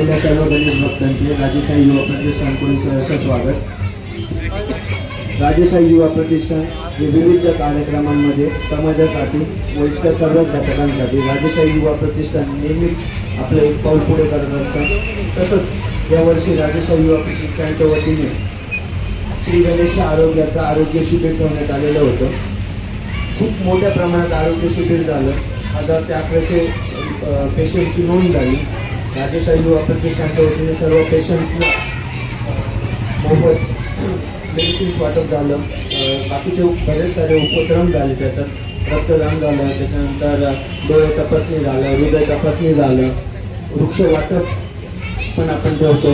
आपल्या सर्व गणेश भक्तांचे राजेशाही युवा प्रतिष्ठानकडून सहर्ष स्वागत. राजेशाही युवा प्रतिष्ठान हे विविध कार्यक्रमांमध्ये समाजासाठी व इतर सर्वच घटकांसाठी राजेशाही युवा प्रतिष्ठान नेहमीच आपलं एक पाऊल पुढे करत असतात. तसंच यावर्षी राजेशाही युवा प्रतिष्ठानच्या वतीने श्री गणेश आरोग्याचं आरोग्य शिबिर ठेवण्यात आलेलं होतं. खूप मोठ्या प्रमाणात आरोग्य शिबिर झालं. हजार ते अकराशे पेशंटची नोंद झाली. राजेशाही युवा प्रतिष्ठानच्या वतीने सर्व पेशंट्सला मोफत मेडिसिन्स वाटप झालं. बाकीचे बरेच सारे उपक्रम झाले त्याच्यात. रक्तदान झालं त्याच्यानंतर डोळे तपासणी झालं हृदय तपासणी झालं. वृक्ष वाटप पण आपण ठेवतो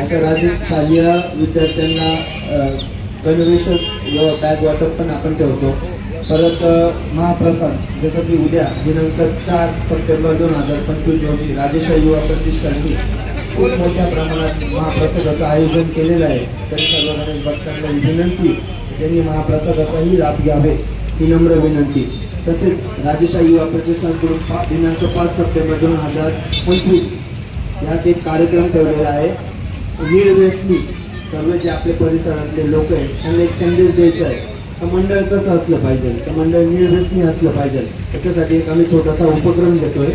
अशा राज्य शालेय विद्यार्थ्यांना अ, गणवेश व बॅग वाटप पण आपण ठेवतो. परत महाप्रसाद जसं की उद्या दिनांक चार सप्टेंबर दोन हजार पंचवीस रोजी राजेशाही युवा प्रतिष्ठाननी खूप मोठ्या प्रमाणात महाप्रसादाचं आयोजन केलेलं आहे. तरी सर्व गणेश भक्तांना विनंती त्यांनी महाप्रसादाचाही लाभ घ्यावे ही नम्र विनंती. तसेच राजेशाही युवा प्रतिष्ठानकडून पा दिनांक पाच सप्टेंबर दोन हजार पंचवीस याच एक कार्यक्रम ठेवलेला आहे. निर्व्यसनी सर्व जे आपले परिसरातले लोक आहेत त्यांना एक संदेश द्यायचा आहे. तर मंडळ कसं असलं पाहिजे? तर मंडळ निर्व्यसनी असलं पाहिजे. त्याच्यासाठी एक आम्ही छोटासा उपक्रम घेतोय.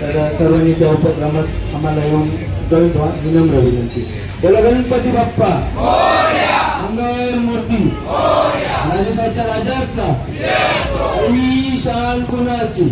तर सर्वांनी त्या उपक्रमास आम्हाला येऊन जॉईंट व्हा विनम्र विनंती. बोला गणपती बाप्पा. अंगावर मूर्ती राजेशाच्या राजाचा. आणि शान कुणाची?